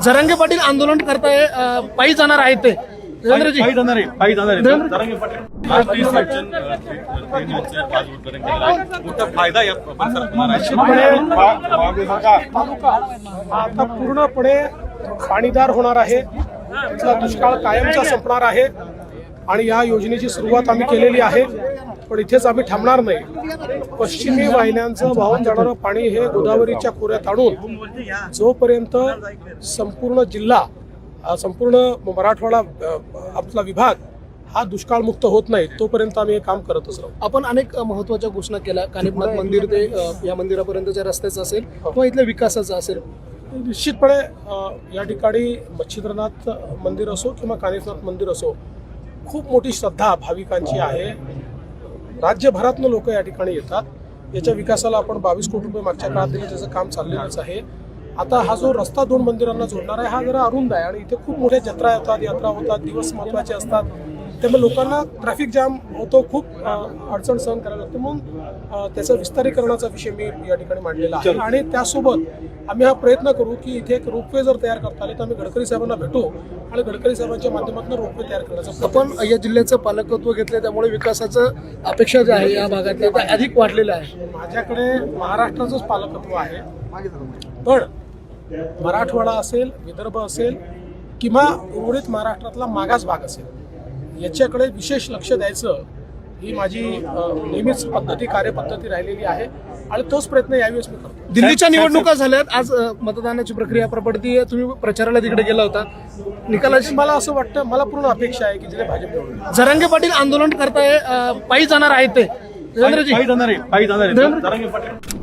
जरांगे पाटील आंदोलन करताय पायी जाणार आहेत ते. देवेंद्रजी पायी जाणार आहे पायी जाणार आहे. देवेंद्र- जरांगे पाटील. आज टी सेक्शन अ, ट्रेन- ट्रेनचे आज उद्घाटन केलेलं आहे मोठा फायदा या परिसरात होणार आहे. आता पूर्णपणे पाणीदार होणार आहे. तिथला दुष्काळ कायमचा संपणार आहे. आणि या योजनेची सुरुवात आम्ही केलेली आहे. पण इथेच आम्ही थांबणार नाही. पश्चिमी वाहिन्यांचं वाहून जाणारं पाणी हे गोदावरीच्या खोऱ्यात आणून जोपर्यंत संपूर्ण जिल्हा संपूर्ण मराठवाडा आपला विभाग हा दुष्काळमुक्त होत नाही तोपर्यंत आम्ही हे काम करतच राहू. आपण अनेक महत्त्वाच्या घोषणा केल्या. कानिपनाथ मंदिर ते या मंदिरापर्यंतच्या रस्त्याचं असेल किंवा इथल्या विकासाचं असेल. निश्चितपणे या ठिकाणी मच्छिंद्रनाथ मंदिर असो किंवा कानिफनाथ मंदिर असो खूप मोठी श्रद्धा भाविकांची आहे. राज्यभरातनं लोक या ठिकाणी येतात. याच्या विकासाला आपण बावीस कोटी रुपये मागच्या काळात दिले त्याचं काम चाललेलंच आहे. आता हा जो रस्ता दोन मंदिरांना जोडणार आहे हा जरा अरुंद आहे आणि इथे खूप मोठ्या जत्रा येतात यात्रा होतात दिवस महत्त्वाचे असतात. त्यामुळे लोकांना ट्रॅफिक जाम होतो खूप अडचण सहन करायला लागते. म्हणून त्याचं विस्तारीकरणाचा विषय मी या ठिकाणी मांडलेला आहे. आणि त्यासोबत आम्ही हा प्रयत्न करू की इथे एक रोपवे जर तयार करता आले तर आम्ही गडकरी साहेबांना भेटू आणि गडकरी साहेबांच्या माध्यमातून रोपवे तयार करण्याचा आपण या जिल्ह्याचं पालकत्व घेतलं त्यामुळे विकासाचं अपेक्षा जी आहे या भागातल्या अधिक वाढलेलं आहे. माझ्याकडे महाराष्ट्राचंच पालकत्व आहे. पण मराठवाडा असेल विदर्भ असेल किंवा उर्वरित महाराष्ट्रातला मागास भाग असेल याच्याकडे विशेष लक्ष द्यायचं ही माझी नेहमीच पद्धती कार्यपद्धती राहिलेली आहे. आणि तोच प्रयत्न यावेळेस मी करतो. दिल्लीच्या निवडणुका झाल्यात. आज मतदानाची प्रक्रिया प्रपडती तुम्ही प्रचाराला तिकडे गेला होता. निकालाची मला असं वाटतं मला पूर्ण अपेक्षा आहे की जिथे भाजप. जरांगे पाटील आंदोलन करताय पायी जाणार आहेत ते. पायी जाणार आहे पायी जाणार आहे देवेंद्र- जरांगे पाटील